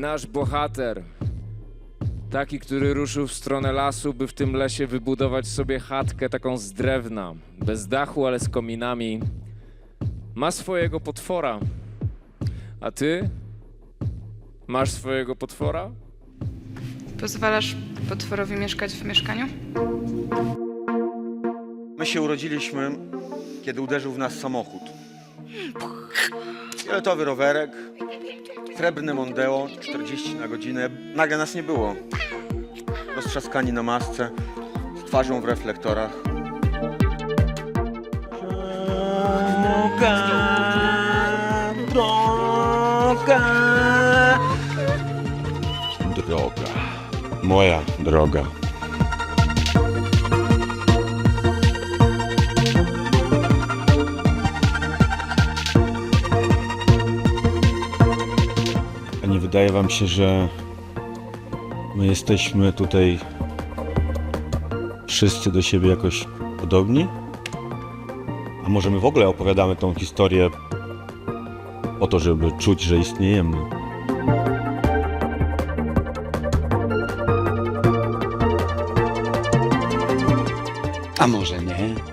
Nasz bohater. Taki, który ruszył w stronę lasu, by w tym lesie wybudować sobie chatkę taką z drewna. Bez dachu, ale z kominami. Ma swojego potwora. A ty? Masz swojego potwora? Pozwalasz potworowi mieszkać w mieszkaniu? My się urodziliśmy, kiedy uderzył w nas samochód. Fioletowy rowerek, srebrny Mondeo, 40 na godzinę. Nagle nas nie było. Roztrzaskani na masce, z twarzą w reflektorach. Droga. Moja droga. Nie wydaje wam się, że my jesteśmy tutaj wszyscy do siebie jakoś podobni? A może my w ogóle opowiadamy tą historię po to, żeby czuć, że istniejemy? A może nie?